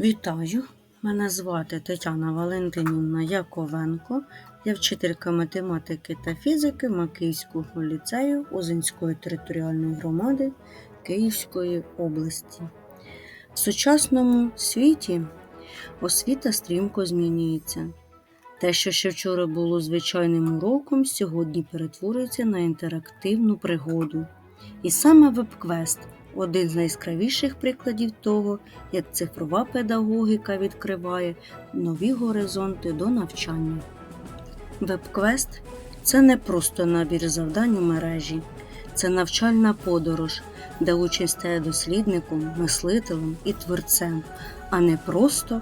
Вітаю! Мене звати Тетяна Валентинівна Яковенко. Я вчителька математики та фізики Макіївського ліцею Озинської територіальної громади Київської області. В сучасному світі освіта стрімко змінюється. Те, що ще вчора було звичайним уроком, сьогодні перетворюється на інтерактивну пригоду. І саме веб-квест один з найяскравіших прикладів того, як цифрова педагогіка відкриває нові горизонти до навчання. Веб-квест це не просто набір завдань у мережі, це навчальна подорож, де учень стає дослідником, мислителем і творцем, а не просто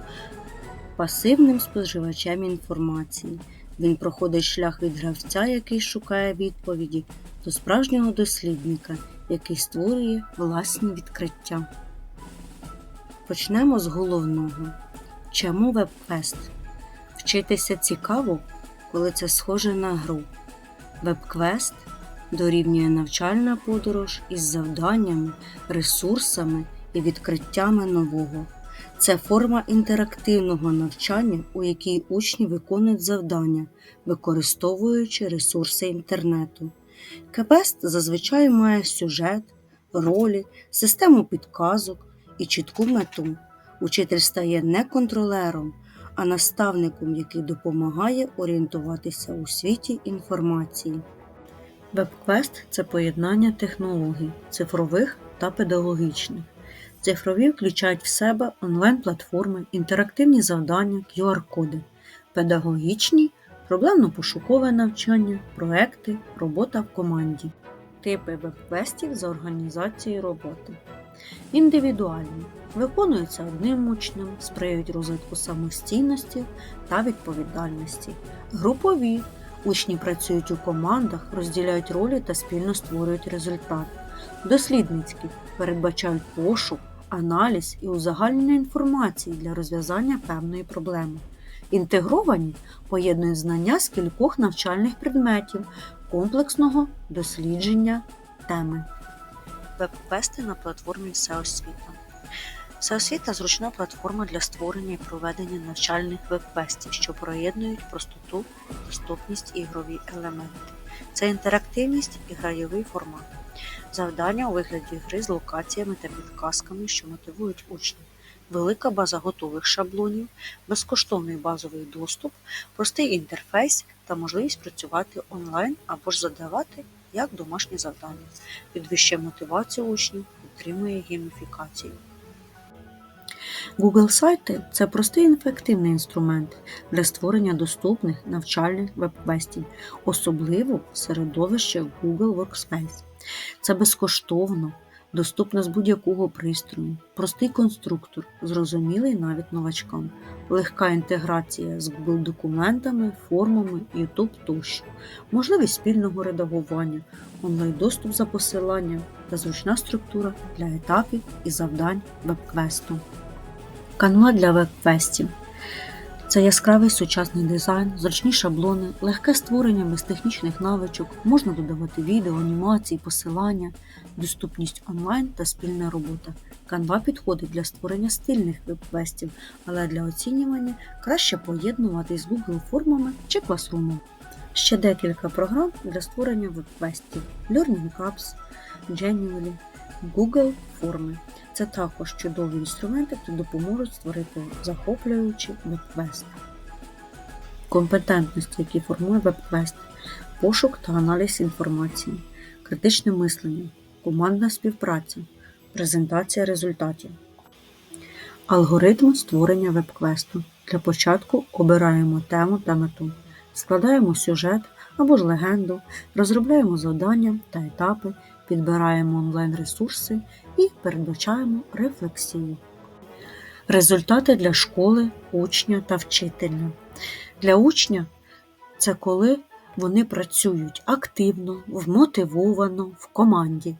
пасивним споживачем інформації. Він проходить шлях від гравця, який шукає відповіді, до справжнього дослідника, який створює власні відкриття. Почнемо з головного. Чому веб-квест? Вчитися цікаво, коли це схоже на гру. Веб-квест дорівнює навчальна подорож із завданнями, ресурсами і відкриттями нового. Це форма інтерактивного навчання, у якій учні виконують завдання, використовуючи ресурси інтернету. Квест зазвичай має сюжет, ролі, систему підказок і чітку мету. Учитель стає не контролером, а наставником, який допомагає орієнтуватися у світі інформації. Веб-квест це поєднання технологій, цифрових та педагогічних. Цифрові включають в себе онлайн-платформи, інтерактивні завдання, QR-коди, педагогічні проблемно-пошукове навчання, проекти, робота в команді, типи веб-квестів за організацією роботи. Індивідуальні виконуються одним учнем, сприяють розвитку самостійності та відповідальності. Групові учні працюють у командах, розділяють ролі та спільно створюють результат. Дослідницькі передбачають пошук, аналіз і узагальнення інформації для розв'язання певної проблеми. Інтегровані поєднують знання з кількох навчальних предметів комплексного дослідження теми. Веб-квести на платформі Всеосвіта. Всеосвіта зручна платформа для створення і проведення навчальних веб-квестів, що поєднують простоту, доступність і ігрові елементи. Це інтерактивність і грайовий формат. Завдання у вигляді гри з локаціями та підказками, що мотивують учнів велика база готових шаблонів, безкоштовний базовий доступ, простий інтерфейс та можливість працювати онлайн або ж задавати як домашні завдання, підвищує мотивацію учнів, підтримує гейміфікацію. Google сайти це простий і ефективний інструмент для створення доступних навчальних веб-квестів, особливо в середовищі Google Workspace. Це безкоштовно, доступна з будь-якого пристрою, простий конструктор, зрозумілий навіть новачкам, легка інтеграція з Google документами, формами, YouTube тощо, можливість спільного редагування, онлайн-доступ за посиланням та зручна структура для етапів і завдань веб-квесту. Канва для веб-квестів це яскравий сучасний дизайн, зручні шаблони, легке створення без технічних навичок, можна додавати відео, анімації, посилання, доступність онлайн та спільна робота. Canva підходить для створення стильних веб-квестів, але для оцінювання краще поєднувати з Google формами чи класрумом. Ще декілька програм для створення веб-квестів Learning Apps, Genially, Google форми. Це також чудові інструменти, які допоможуть створити захоплюючий веб-квест. Компетентності, які формує веб-квест, пошук та аналіз інформації, критичне мислення, командна співпраця, презентація результатів. Алгоритм створення веб-квесту. Для початку обираємо тему та мету, складаємо сюжет або ж легенду, розробляємо завдання та етапи, підбираємо онлайн-ресурси і передбачаємо рефлексію. Результати для школи, учня та вчителя. Для учня це коли вони працюють активно, вмотивовано в команді.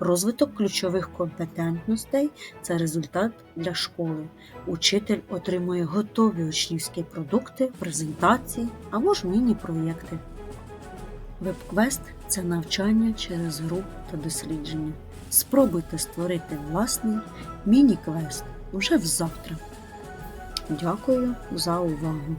Розвиток ключових компетентностей це результат для школи. Учитель отримує готові учнівські продукти, презентації або ж міні-проєкти. Веб-квест це навчання через гру та дослідження. Спробуйте створити власний міні-квест уже взавтра. Дякую за увагу!